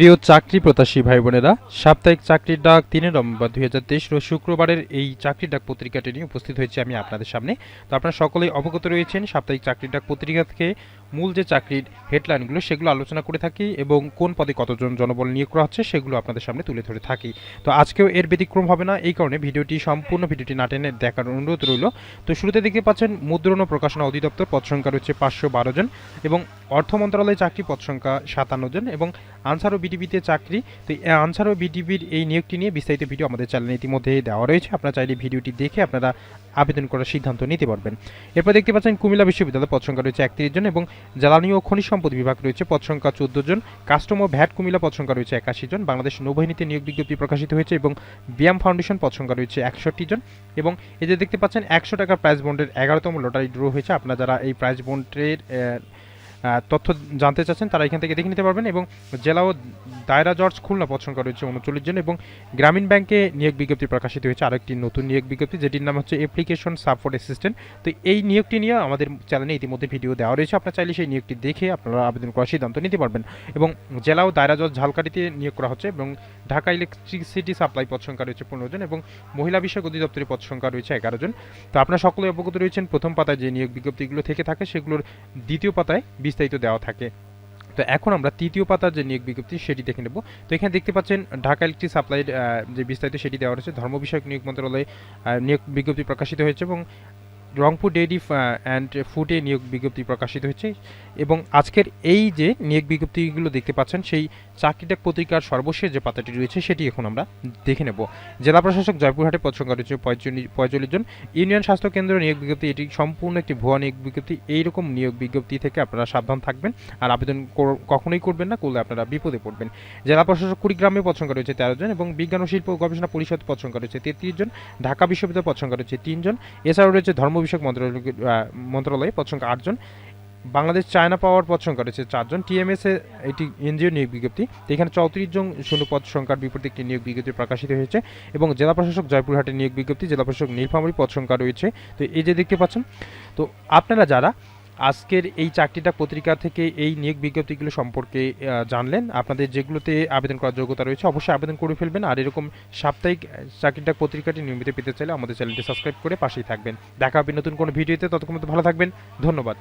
প্রিয় চাকরি প্রত্যাশী ভাই বোনেরা সাপ্তাহিক চাকরির ডাক তিনে নভেম্বর দুই হাজার তেইশ শুক্রবারের এই চাকরির ডাক পত্রিকাটি নিয়ে উপস্থিত হয়েছে আমি আপনাদের সামনে। তো আপনারা সকলেই অবগত রয়েছেন, সাপ্তাহিক চাকরির ডাক পত্রিকা থেকে মূল যে চাকরির হেডলাইনগুলো সেগুলো আলোচনা করে থাকি এবং কোন পদে কতজন জনবল নিয়োগ করা হচ্ছে, সেগুলো আপনাদের সামনে তুলে ধরে থাকি। তো আজকেও এর ব্যতিক্রম হবে না, এই কারণে ভিডিওটি সম্পূর্ণ ভিডিওটি না টেনে দেখার অনুরোধ রইল। তো শুরুতে দেখতে পাচ্ছেন, মুদ্রণ ও প্রকাশনা অধিদপ্তর পদ সংখ্যা রয়েছে পাঁচশো বারো জন এবং অর্থ মন্ত্রণালয়ে চাকরি পদ সংখ্যা সাতান্ন জন এবং আনসার ও বিডিবিতে চাকরি। তো আনসার ও বিডিবির এই নিয়োগটি নিয়ে বিস্তারিত ভিডিও আমাদের চ্যানেলে ইতিমধ্যে দেওয়া রয়েছে। আপনারা চাইলে ভিডিওটি দেখে আপনারা আবেদন করার সিদ্ধান্ত নিতে পারবেন। এরপর দেখতে পাচ্ছেন, কুমিল্লা বিশ্ববিদ্যালয়ে পদ সংখ্যা রয়েছে একত্রিশ জন এবং জ্বালানি ও খনিজ সম্পদ বিভাগ রয়েছে, পদ সংখ্যা চোদ্দ জন। কাস্টম ও ভ্যাট কুমিল্লা পদ সংখ্যা রয়েছে একাশি জন। বাংলাদেশ নৌবাহিনীতে নিয়োগ বিজ্ঞপ্তি প্রকাশিত হয়েছে এবং ব্যায়াম ফাউন্ডেশন পদ সংখ্যা রয়েছে একষট্টি জন। এবং এই যে দেখতে পাচ্ছেন, একশো টাকার প্রাইজ বন্ডের এগারোতম লটারি ড্র হয়েছে। আপনারা যারা এই প্রাইজ বন্ডের তথ্য জানতে চাচ্ছেন, তারা এখান থেকে দেখে নিতে পারবেন এবং জেলা ও দায়রা জর্জ খুলনা পদ সংখ্যা রয়েছে উনচল্লিশ জন এবং গ্রামীণ ব্যাংকে নিয়োগ বিজ্ঞপ্তি প্রকাশিত হয়েছে আরেকটি নতুন নিয়োগ বিজ্ঞপ্তি, যেটির নাম হচ্ছে অ্যাপ্লিকেশন সাপোর্ট অ্যাসিস্ট্যান্ট তো এই নিয়োগটি নিয়ে আমাদের চ্যানেলে ইতিমধ্যে ভিডিও দেওয়া রয়েছে, আপনার চাইলে সেই নিয়োগটি দেখে আপনারা আবেদন করার সিদ্ধান্ত নিতে পারবেন। এবং জেলা ও দায়রা জজ ঝালকাঠিতে নিয়োগ করা হচ্ছে এবং ঢাকা ইলেকট্রিসিটি সাপ্লাই পদ সংখ্যা রয়েছে পনেরো জন এবং মহিলা বিষয়ক অধিদপ্তরের পদ সংখ্যা রয়েছে এগারো জন। তো আপনারা সকলে অবগত রয়েছেন, প্রথম পাতায় যে নিয়োগ বিজ্ঞপ্তিগুলো থেকে থাকে সেগুলোর দ্বিতীয় পাতায় বিস্তারিত দেওয়া থাকে। তো এখন আমরা তৃতীয় পাতার যে নিয়োগ বিজ্ঞপ্তি, সেটি দেখে নেব। তো এখানে দেখতে পাচ্ছেন, ঢাকা ইলেকট্রিক সাপ্লাইয়ের যে বিস্তারিত সেটি দেওয়া রয়েছে, ধর্ম বিষয়ক নিয়োগ মন্ত্রণালয়ে নিয়োগ বিজ্ঞপ্তি প্রকাশিত হয়েছে এবং রংপুর ডেইরি অ্যান্ড ফুডে নিয়োগ বিজ্ঞপ্তি প্রকাশিত হয়েছে এবং আজকের এই যে নিয়োগ বিজ্ঞপ্তিগুলো দেখতে পাচ্ছেন, সেই চাকরিটাক পত্রিকার সর্বশেষ যে পাতাটি রয়েছে, সেটি এখন আমরা দেখে নেব। জেলা প্রশাসক জয়পুরহাটে পদ সংখ্যা রয়েছে পঁয়চল্লিশ জন। ইউনিয়ন স্বাস্থ্য কেন্দ্র নিয়োগ বিজ্ঞপ্তি, এটি সম্পূর্ণ একটি ভুয়া নিয়োগ বিজ্ঞপ্তি। এইরকম নিয়োগ বিজ্ঞপ্তি থেকে আপনারা সাবধান থাকবেন আর আবেদন কখনোই করবেন না, করলে আপনারা বিপদে পড়বেন। জেলা প্রশাসক কুড়িগ্রামে পদ সংখ্যা রয়েছে তেরো জন এবং বিজ্ঞান ও শিল্প গবেষণা পরিষদ পদ সংখ্যা রয়েছে তেত্রিশ জন। ঢাকা বিশ্ববিদ্যালয় পদ সংখ্যা রয়েছে তিনজন এছাড়াও রয়েছে ধর্ম বিষয়ক মন্ত্রণালয় মন্ত্রণালয়ে পদ সংখ্যা আটজন, বাংলাদেশ চায়না পাওয়ার পদ সংখ্যা রয়েছে চারজন, টিএমএস এ এটি এনজিও নিয়োগ বিজ্ঞপ্তি। এখানে চৌত্রিশ জন শূন্য পদ সংখ্যার বিপরীতে একটি নিয়োগ বিজ্ঞপ্তি প্রকাশিত হয়েছে এবং জেলা প্রশাসক জয়পুরহাটের নিয়োগ বিজ্ঞপ্তি, জেলা প্রশাসক নীলফামারী পদ সংখ্যা রয়েছে। তো এই যে দেখতে পাচ্ছেন, তো আপনারা যারা আজকের এই চাকরিটা পত্রিকা থেকে এই নিয়োগ বিজ্ঞপ্তিগুলো সম্পর্কে জানলেন। আপনাদের যেগুলোতে আবেদন করার যোগ্যতা রয়েছে অবশ্যই আবেদন করে ফেলবেন। আর এরকম সাপ্তাহিক চাকরিটা পত্রিকাটি নিয়মিত পেতে চাইলে আমাদের চ্যানেলটি সাবস্ক্রাইব করে পাশেই থাকবেন। দেখা হবে নতুন কোনো ভিডিওতে। ততক্ষণ ভালো থাকবেন। ধন্যবাদ।